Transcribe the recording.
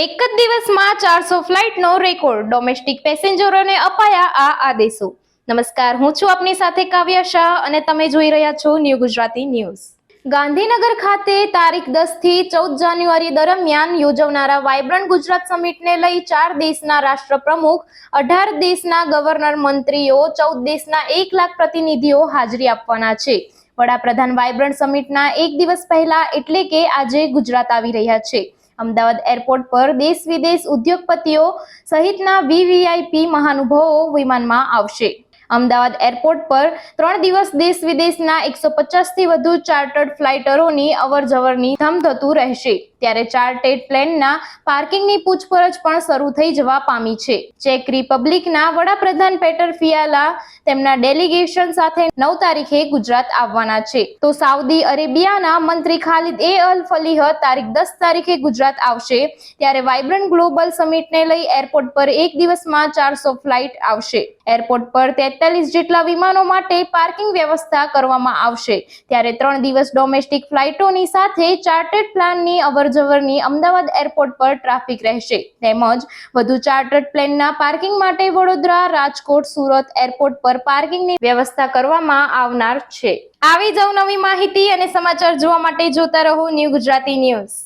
એક જ દિવસમાં ચારસો ફ્લાઇટનો રેકોર્ડ ડોમેસ્ટિક પેસેન્જરોને અપાયા આ આદેશો. નમસ્કાર, હું છું આપની સાથે કાવ્ય શાહ અને તમે જોઈ રહ્યા છો ન્યૂ ગુજરાતી ન્યૂઝ. ગાંધીનગર ખાતે તારીખ દસથી ચૌદ જાન્યુઆરી દરમિયાન યોજવનારા વાયબ્રન્ટ ગુજરાત સમિટને લઈ ચાર દેશના રાષ્ટ્રપ્રમુખ, અઢાર દેશના ગવર્નર મંત્રીઓ, ચૌદ દેશના એક લાખ પ્રતિનિધિઓ હાજરી આપવાના છે. વડાપ્રધાન વાયબ્રન્ટ સમિટના એક દિવસ પહેલા એટલે કે આજે ગુજરાત આવી રહ્યા છે. અમદાવાદ એરપોર્ટ પર દેશ વિદેશ ઉદ્યોગપતિઓ સહિતના વીવીઆઈપી મહાનુભાવો વિમાનમાં આવશે. અમદાવાદ એરપોર્ટ પર ત્રણ દિવસ દેશ વિદેશના એકસો થી વધુ ચાર્ટર્ડ ફ્લાઇટરોની અવર જવરની ધમધતું રહેશે. ત્યારે ચાર્ટેડ પ્લેનના પાર્કિંગની પૂછપરછ પણ શરૂ થઈ જવા પામી છે. ચેક રિપબ્લિકના વડાપ્રધાન પેટર ફિયાલા તેમના ડેલિગેશન સાથે નવ તારીખે ગુજરાત આવવાના છે. તો સાઉદી અરેબિયાના મંત્રી ખાલિદ એ અલ ફલીહ તારીખ દસ તારીખે ગુજરાત આવશે. ત્યારે વાઇબ્રન્ટ ગ્લોબલ સમિટને લઈ એરપોર્ટ પર એક દિવસમાં ચારસો ફ્લાઇટ આવશે. એરપોર્ટ પર તેતાલીસ જેટલા વિમાનો માટે પાર્કિંગ વ્યવસ્થા કરવામાં આવશે. ત્યારે ત્રણ દિવસ ડોમેસ્ટિક ફ્લાઇટોની સાથે ચાર્ટર્ડ પ્લાનની અવરજવરની અમદાવાદ એરપોર્ટ પર ટ્રાફિક રહેશે. તેમજ વધુ ચાર્ટર્ડ પ્લેનના પાર્કિંગ માટે વડોદરા, રાજકોટ, સુરત એરપોર્ટ પર પાર્કિંગની વ્યવસ્થા કરવામાં આવનાર છે. આવી જ નવી માહિતી અને સમાચાર જોવા માટે જોતા રહો ન્યૂ ગુજરાતી ન્યૂઝ.